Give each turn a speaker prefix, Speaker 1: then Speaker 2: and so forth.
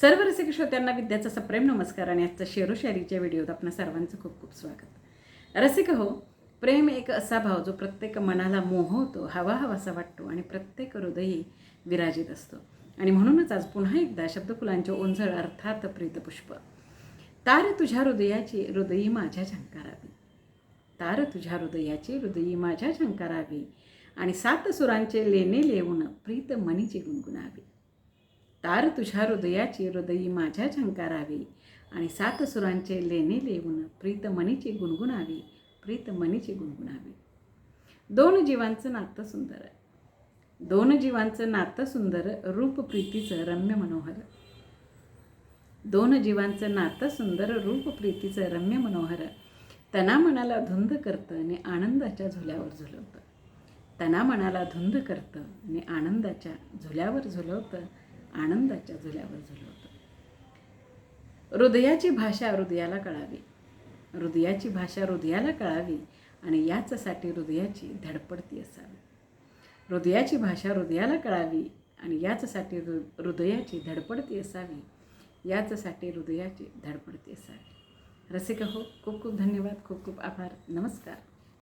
Speaker 1: सर्व रसिक श्रोत्यांना विद्याचा सप्रेम नमस्कार आणि आजच्या शेरोशायरीच्या व्हिडिओत आपल्या सर्वांचं खूप खूप स्वागत. रसिक हो प्रेम एक असा भाव जो प्रत्येक मनाला मोहवतो हवा हवासा वाटतो आणि प्रत्येक हृदयी विराजित असतो. आणि म्हणूनच आज पुन्हा एकदा शब्दफुलांचे ओंझळ अर्थात प्रीतपुष्प. तार तुझ्या हृदयाची हृदयी माझ्या झंकारावी. तार तुझ्या हृदयाची हृदयी माझ्या झंकारावी. आणि सात सुरांचे लेणे लेवून प्रीत मनीची गुणगुणावी. तार तुझ्या हृदयाची हृदयी माझ्या झंकारावी. आणि सात सुरांचे लेणे लेवून प्रीतमणीची गुणगुणावी प्रीतमणीची गुणगुणावी. दोन जीवांचं नातं सुंदर. दोन जीवांचं नातं सुंदर रूप प्रीतीचं रम्य मनोहर. दोन जीवांचं नातं सुंदर रूप प्रीतीचं रम्य मनोहर. तना मनाला धुंद करतं आणि आनंदाच्या झुल्यावर झुलवतं. तना मनाला धुंद करतं आणि आनंदाच्या झुल्यावर झुलवतं. आनंदाच्या झुल्यावर झुलवतो हृदयाची भाषा हृदयाला कळावी. हृदयाची भाषा हृदयाला कळावी आणि याचसाठी हृदयाची धडपडती असावी. हृदयाची भाषा हृदयाला कळावी आणि याचसाठी हृ हृदयाची धडपडती असावी. याचसाठी हृदयाची धडपडती असावी. रसिक हो खूप खूप धन्यवाद खूप खूप आभार. नमस्कार.